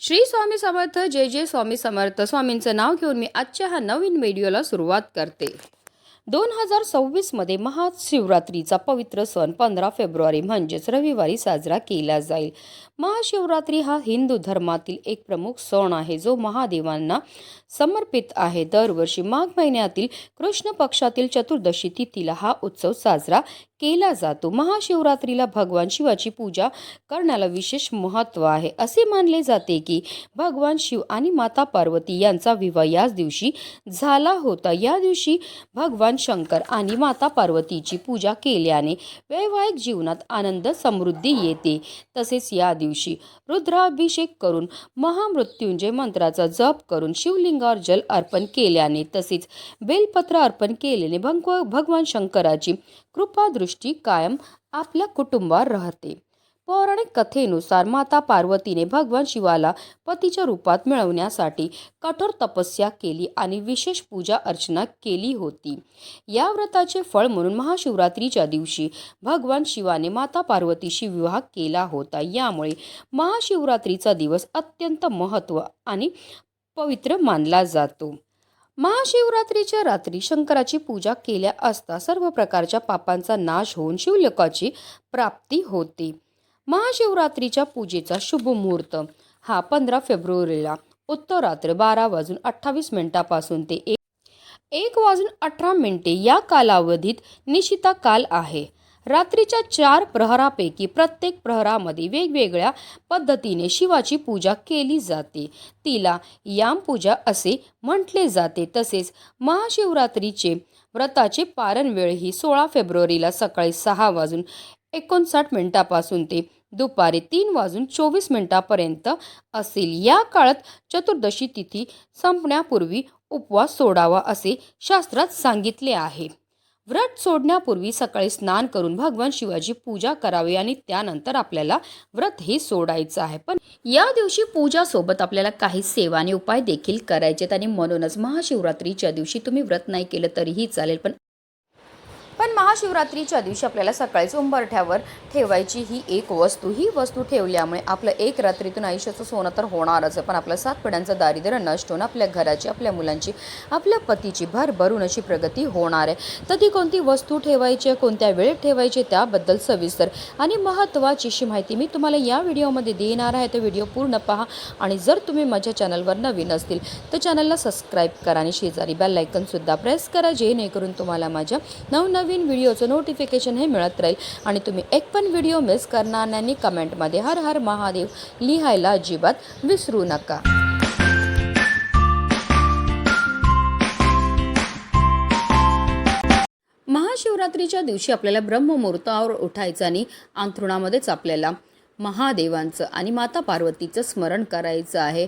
श्री स्वामी समर्थ जय जय स्वामी समर्थ. स्वामींचं नाव घेऊन मी आजच्या हा नवीन व्हिडिओला सुरुवात करते. दोन हजार सव्वीसमध्ये महाशिवरात्रीचा पवित्र सण पंधरा फेब्रुवारी म्हणजेच रविवारी साजरा केला जाईल. महाशिवरात्री हा हिंदू धर्मातील एक प्रमुख सण आहे जो महादेवांना समर्पित आहे. दरवर्षी माघ महिन्यातील कृष्ण पक्षातील चतुर्दशी तिथीला हा उत्सव साजरा केला जातो. महाशिवरात्रीला भगवान शिवाची पूजा करण्याला विशेष महत्त्व आहे. असे मानले जाते की भगवान शिव आणि माता पार्वती यांचा विवाह याच दिवशी झाला होता. या दिवशी भगवान शंकर आणि माता पार्वतीची पूजा केल्याने वैवाहिक जीवनात आनंद समृद्धी येते. तसेच या दिवशी रुद्राभिषेक करून महामृत्युंजय मंत्राचा जप करून शिवलिंगावर जल अर्पण केल्याने तसेच बेलपत्र अर्पण केल्याने भगव भगवान शंकराची कृपादृष्टी कायम आपल्या कुटुंबावर राहते. पौराणिक कथेनुसार माता पार्वतीने भगवान शिवाला पतीच्या रूपात मिळवण्यासाठी कठोर तपस्या केली आणि विशेष पूजा अर्चना केली होती. या व्रताचे फळ म्हणून महाशिवरात्रीच्या दिवशी भगवान शिवाने माता पार्वतीशी विवाह केला होता. यामुळे महाशिवरात्रीचा दिवस अत्यंत महत्त्व आणि पवित्र मानला जातो. महाशिवरात्रीच्या रात्री शंकराची पूजा केल्या असता सर्व प्रकारच्या पापांचा नाश होऊन शिवलोकाची प्राप्ती होते. महाशिवरात्रीच्या पूजेचा शुभ मुहूर्त. हा पंधरा फेब्रुवारीला उत्तरात्र बारा वाजून अठ्ठावीस मिनिटापासून ते एक एक वाजून अठरा मिनिटे या कालावधीत निशिता काल आहे. रात्रीच्या चार प्रहरापैकी प्रत्येक प्रहरामध्ये वेगवेगळ्या पद्धतीने शिवाची पूजा केली जाते. तिला याम पूजा असे म्हटले जाते. तसेच महाशिवरात्रीचे व्रताचे पारण वेळ ही सोळा फेब्रुवारीला सकाळी सहा वाजून एकोणसाठ मिनिटापासून ते दुपारी तीन वाजून चोवीस मिनिटापर्यंत असेल. या काळात चतुर्दशी तिथी संपण्यापूर्वी उपवास सोडावा असे शास्त्रात सांगितले आहे. व्रत सोडण्यापूर्वी सकाळी स्नान करून भगवान शिवाची पूजा करावी आणि त्यानंतर आपल्याला व्रत हे सोडायचं आहे. पण या दिवशी पूजा सोबत आपल्याला काही सेवा आणि उपाय देखील करायचे आणि म्हणूनच महाशिवरात्रीच्या दिवशी तुम्ही व्रत नाही केलं तरीही चालेल. पण पण महाशिवरात्रीच्या दिवशी आपल्याला सकाळीच उंबरठ्यावर ठेवायची ही एक वस्तू. ही वस्तू ठेवल्यामुळे आपलं एक रात्रीतून आयुष्याचं सोनं तर होणारच आहे. पण आपलं सात पिढ्यांचं दारिद्र्य नष्ट होऊन आपल्या घराची आपल्या मुलांची आपल्या पतीची भर भरून अशी प्रगती होणार आहे. तर ती कोणती वस्तू ठेवायची आहे कोणत्या वेळेत ठेवायची त्याबद्दल सविस्तर आणि महत्त्वाची अशी माहिती मी तुम्हाला या व्हिडिओमध्ये देणार आहे. तर व्हिडिओ पूर्ण पहा आणि जर तुम्ही माझ्या चॅनलवर नवीन असतील तर चॅनलला सबस्क्राईब करा आणि शेजारी बेल लायकनसुद्धा प्रेस करा जेणेकरून तुम्हाला माझ्या नवनवीन व्हिडिओचं नोटिफिकेशन हे मिळत राहील. आणि तुम्ही एक पण व्हिडिओ मिस करणार नाही कमेंटमध्ये हर हर महादेव लिहायला अजिबात विसरू नका. महाशिवरात्रीच्या दिवशी आपल्याला ब्रह्ममुहूर्तावर उठायचं आणि अंथरुणामध्येच आपल्याला महादेवांचं आणि माता पार्वतीचं स्मरण करायचं आहे.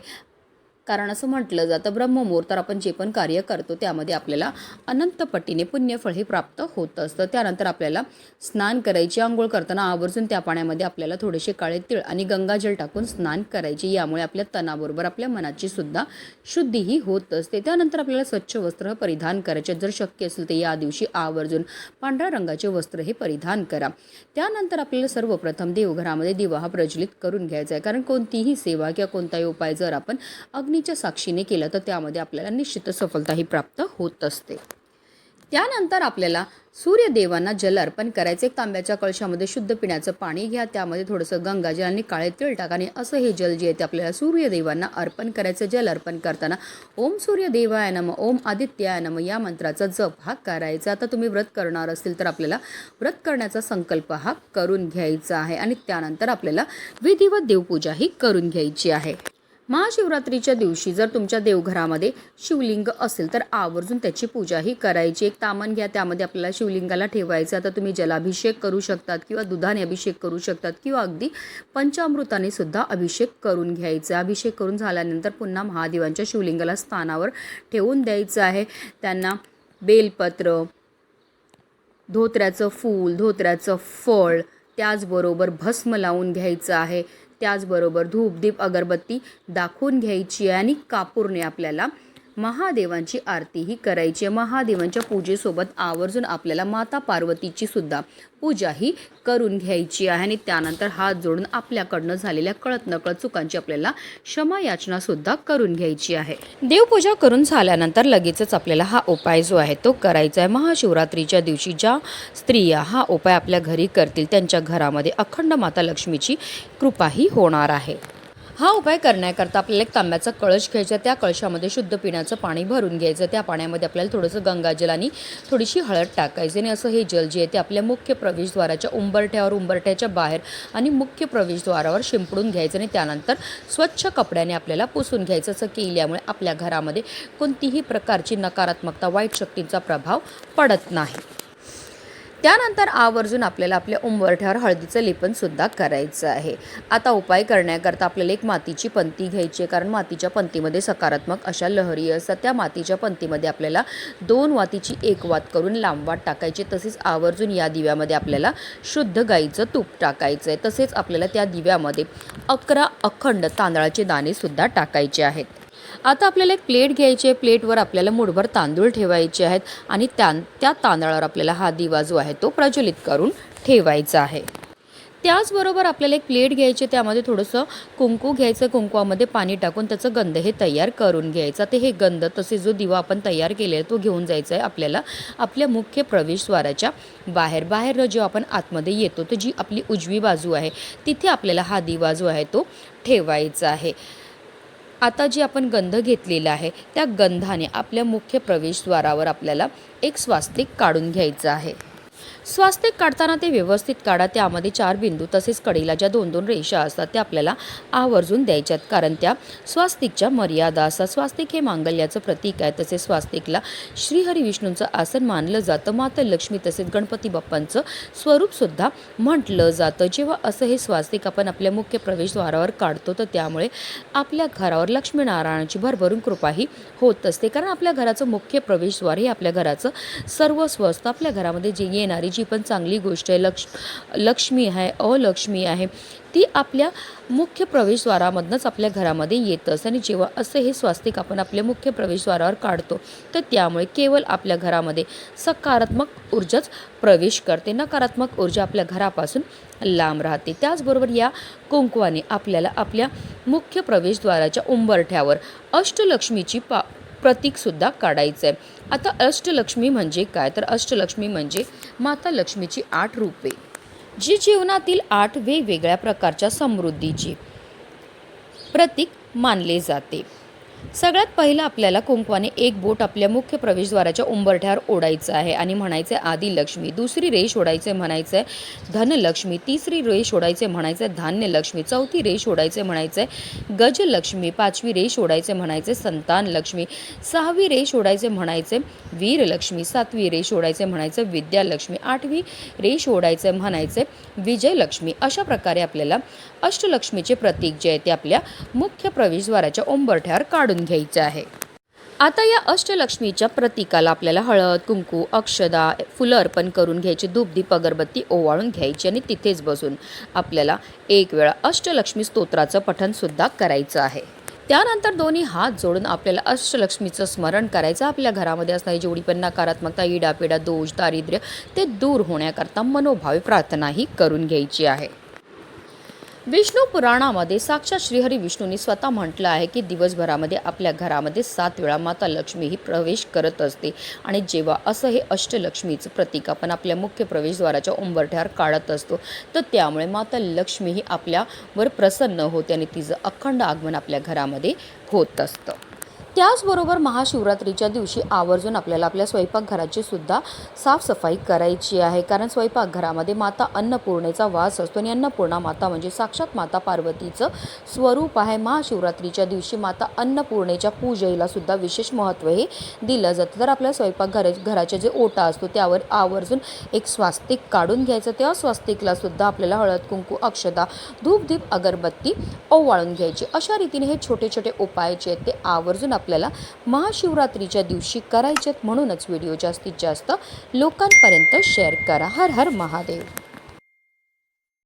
कारण असं म्हटलं जातं ब्रह्ममुहूर्तावर आपण जे पण कार्य करतो त्यामध्ये आपल्याला अनंत पटीने पुण्यफळ हे प्राप्त होत असतं. त्यानंतर आपल्याला स्नान करायची आंघोळ करताना आवर्जून त्या पाण्यामध्ये आपल्याला थोडेसे काळे तिळ आणि गंगाजल टाकून स्नान करायचे. यामुळे आपल्या तणाबरोबर आपल्या मनाची सुद्धा शुद्धीही होत असते. त्यानंतर आपल्याला स्वच्छ वस्त्र परिधान करायचे. जर शक्य असेल तर या दिवशी आवर्जून पांढऱ्या रंगाचे वस्त्र हे परिधान करा. त्यानंतर आपल्याला सर्वप्रथम देवघरामध्ये दिवा हा प्रज्वलित करून घ्यायचा आहे. कारण कोणतीही सेवा किंवा कोणताही उपाय जर आपण अग्नि जमिनीच्या साक्षीने केलं तर त्यामध्ये आपल्याला निश्चित सफलताही प्राप्त होत असते. त्यानंतर आपल्याला सूर्यदेवांना जल अर्पण करायचे तांब्याच्या कळशामध्ये शुद्ध पिण्याचं पाणी घ्या त्यामध्ये थोडंसं गंगाजल आणि काळे तिळ टाकाने असं हे जल जे आहे ते आपल्याला सूर्यदेवांना अर्पण करायचं. जल अर्पण करताना ओम सूर्यदेवाय नम ओम आदित्याय नम या मंत्राचा जप हा करायचा. आता तुम्ही व्रत करणार असतील तर आपल्याला व्रत करण्याचा संकल्प हा करून घ्यायचा आहे आणि त्यानंतर आपल्याला विधिवत देवपूजा ही करून घ्यायची आहे. महाशिवरात्रीच्या दिवशी जर तुमच्या देवघरामध्ये शिवलिंग असेल तर आवर्जून त्याची पूजाही करायची. एक तामण घ्या त्यामध्ये आपल्याला शिवलिंगाला ठेवायचं आता तुम्ही जलाभिषेक करू शकतात किंवा दुधाने अभिषेक करू शकतात किंवा अगदी पंचामृताने सुद्धा अभिषेक करून घ्यायचा. अभिषेक करून झाल्यानंतर पुन्हा महादेवांच्या शिवलिंगाला स्थानावर ठेवून द्यायचं आहे. त्यांना बेलपत्र धोत्र्याचं फूल धोत्र्याचं फळ त्याचबरोबर भस्म लावून घ्यायचं आहे. त्याचबरोबर धूप दीप अगरबत्ती दाखवून घ्यायची आणि कापूरने आपल्याला महादेवांची आरतीही करायची. आहे महादेवांच्या पूजेसोबत आवर्जून आपल्याला माता पार्वतीची सुद्धा पूजाही करून घ्यायची आहे. आणि त्यानंतर हात जोडून आपल्याकडनं झालेल्या कळत नकळत चुकांची आपल्याला क्षमा याचना सुद्धा करून घ्यायची आहे. देवपूजा करून झाल्यानंतर लगेचच आपल्याला हा उपाय जो आहे तो करायचा आहे. महाशिवरात्रीच्या दिवशी ज्या स्त्रिया हा उपाय आपल्या घरी करतील त्यांच्या घरामध्ये अखंड माता लक्ष्मीची कृपाही होणार आहे. हा उपाय करण्याकरता आपल्याला एक तांब्याचा कळश घ्यायचा त्या कळशामध्ये शुद्ध पिण्याचं पाणी भरून घ्यायचं त्या पाण्यामध्ये आपल्याला थोडंसं गंगाजल आणि थोडीशी हळद टाकायची. आणि असं हे जल जे आहे ते आपल्या मुख्य प्रवेशद्वाराच्या उंबरठ्यावर उंबरठ्याच्या बाहेर आणि मुख्य प्रवेशद्वारावर शिंपडून घ्यायचं आणि त्यानंतर स्वच्छ कपड्याने आपल्याला पुसून घ्यायचं. असं केल्यामुळे आपल्या घरामध्ये कोणतीही प्रकारची नकारात्मकता वाईट शक्तींचा प्रभाव पडत नाही. त्यानंतर आवर्जून आपल्याला आपल्या उंबरठ्यावर हळदीचं लेपनसुद्धा करायचं आहे. आता उपाय करण्याकरता आपल्याला एक मातीची पंती घ्यायची आहे कारण मातीच्या पंतीमध्ये सकारात्मक अशा लहरी असतात. त्या मातीच्या पंतीमध्ये आपल्याला दोन वातीची एक वात करून लांबवात टाकायची तसेच आवर्जून या दिव्यामध्ये आपल्याला शुद्ध गाईचं तूप टाकायचं आहे तसेच आपल्याला त्या दिव्यामध्ये अकरा अखंड तांदळाचे दाणेसुद्धा टाकायचे आहेत. आता आपल्याला एक प्लेट घ्यायची आहे. प्लेटवर आपल्याला मुठभर तांदूळ ठेवायचे आहेत आणि त्या त्या तांदळावर आपल्याला हा दिवा जो आहे तो प्रज्वलित करून ठेवायचा आहे. त्याचबरोबर आपल्याला एक प्लेट घ्यायची त्यामध्ये थोडंसं कुंकू घ्यायचं कुंकवामध्ये पाणी टाकून त्याचं गंध हे तयार करून घ्यायचं. ते हे गंध तसे जो दिवा आपण तयार केलेला तो घेऊन जायचा आहे आपल्याला आपल्या मुख्य प्रवेशद्वाराच्या बाहेर. बाहेर जेव्हा आपण आतमध्ये येतो तर जी आपली उजवी बाजू आहे तिथे आपल्याला हा दिवा जो आहे तो ठेवायचा आहे. आता जी आपण गंध घेतलेला आहे त्या गंधाने आपल्या मुख्य प्रवेशद्वारावर आपल्याला एक स्वास्तिक काढून घ्यायचं आहे. स्वास्तिक काढताना ते व्यवस्थित काढा त्यामध्ये चार बिंदू तसेच कडेला ज्या दोन दोन रेषा असतात त्या आपल्याला आवर्जून द्यायच्यात. कारण त्या स्वास्तिकच्या मर्यादा असतात. स्वास्तिक हे मांगल्याचं प्रतीक आहे. तसेच स्वास्तिकला श्रीहरी विष्णूंचं आसन मानलं जातं. माता लक्ष्मी तसेच गणपती बाप्पांचं स्वरूपसुद्धा म्हटलं जातं. जेव्हा असं हे स्वास्तिक आपण आपल्या मुख्य प्रवेशद्वारावर काढतो तर त्यामुळे आपल्या घरावर लक्ष्मीनारायणाची भरभरून कृपाही होत असते. कारण आपल्या घराचं मुख्य प्रवेशद्वार हे आपल्या घराचं सर्वस्व असतं. आपल्या घरामध्ये जे येणारी जी पण चांगली गोष्ट आहे लक्ष लक्ष्मी आहे अलक्ष्मी आहे ती आपल्या मुख्य प्रवेशद्वारामधनंच आपल्या घरामध्ये येतंच आणि जेव्हा असं हे स्वास्तिक आपण आपल्या मुख्य प्रवेशद्वारावर काढतो तर त्यामुळे केवळ आपल्या घरामध्ये सकारात्मक ऊर्जाच प्रवेश करते नकारात्मक ऊर्जा आपल्या घरापासून लांब राहते. त्याचबरोबर या कुंकवाने आपल्याला आपल्या मुख्य प्रवेशद्वाराच्या उंबरठ्यावर अष्टलक्ष्मीची पा प्रतीकसुद्धा काढायचं आहे आता अष्टलक्ष्मी म्हणजे काय? तर अष्टलक्ष्मी म्हणजे माता लक्ष्मीची आठ रूपे जी जीवनातील आठ वेगवेगळ्या प्रकारच्या समृद्धीची प्रतीक मानले जाते. सगळ्यात पहिलं आपल्याला कुंकवाने एक बोट आपल्या मुख्य प्रवेशद्वाराच्या उंबरठ्यावर ओढायचं आहे आणि म्हणायचं आहे आदी लक्ष्मी दुसरी रेष ओढायचं म्हणायचं आहे धनलक्ष्मी तिसरी रेष ओढायचे म्हणायचं आहे धान्यलक्ष्मी चौथी रेष ओढायचे म्हणायचं आहे गजलक्ष्मी पाचवी रेष ओढायचे म्हणायचे संतान लक्ष्मी सहावी रेष ओढायचे म्हणायचे वीरलक्ष्मी सातवी रेष ओढायचे म्हणायचं विद्यालक्ष्मी आठवी रेष ओढायचे म्हणायचे विजयलक्ष्मी. अशा प्रकारे आपल्याला अष्टलक्ष्मीचे प्रतीक जे आहे ते आपल्या मुख्य प्रवेशद्वाराच्या उंबरठ्यावर काढून घ्यायचं आहे. आता या अष्टलक्ष्मीच्या प्रतीकाला आपल्याला हळद कुंकू अक्षदा फुलं अर्पण करून घ्यायची धूपदीप अगरबत्ती ओवाळून घ्यायची आणि तिथेच बसून आपल्याला एक वेळा अष्टलक्ष्मी स्तोत्राचं पठणसुद्धा करायचं आहे. त्यानंतर दोन्ही हात जोडून आपल्याला अष्टलक्ष्मीचं स्मरण करायचं. आपल्या घरामध्ये असणारी जेवढी पण नकारात्मकता इडापिडा दोष दारिद्र्य ते दूर होण्याकरता मनोभावी प्रार्थनाही करून घ्यायची आहे. विष्णू पुराणामध्ये साक्षात श्रीहरी विष्णूंनी स्वतः म्हटलं आहे की दिवसभरामध्ये आपल्या घरामध्ये सात वेळा माता लक्ष्मी ही प्रवेश करत असते. आणि जेव्हा असं हे अष्टलक्ष्मीचं प्रतीक आपण आपल्या मुख्य प्रवेशद्वाराच्या उंबरठ्यावर काढत असतो तर त्यामुळे माता लक्ष्मी ही आपल्यावर प्रसन्न होते आणि तिचं अखंड आगमन आपल्या घरामध्ये होत असतं. त्याचबरोबर महाशिवरात्रीच्या दिवशी आवर्जून आपल्याला आपल्या स्वयंपाकघराची सुद्धा साफसफाई करायची आहे. कारण स्वयंपाकघरामध्ये माता अन्नपूर्णेचा वास असतो आणि अन्नपूर्णा माता म्हणजे साक्षात माता पार्वतीचं स्वरूप आहे. महाशिवरात्रीच्या दिवशी माता अन्नपूर्णेच्या पूजेला सुद्धा विशेष महत्त्व हे दिलं जातं. तर आपल्या स्वयंपाकघरा घराचे जे ओटा असतो त्यावर आवर्जून एक स्वास्तिक काढून घ्यायचं. त्या स्वास्तिकला सुद्धा आपल्याला हळद कुंकू अक्षदा धूपदीप अगरबत्ती ओवाळून घ्यायची. अशा रीतीने हे छोटे छोटे उपाय जे आहेत ते आवर्जून आपल्याला महाशिवरात्रीच्या दिवशी करायच्यात म्हणूनच व्हिडिओ जास्तीत जास्त लोकांपर्यंत शेअर करा. हर हर महादेव.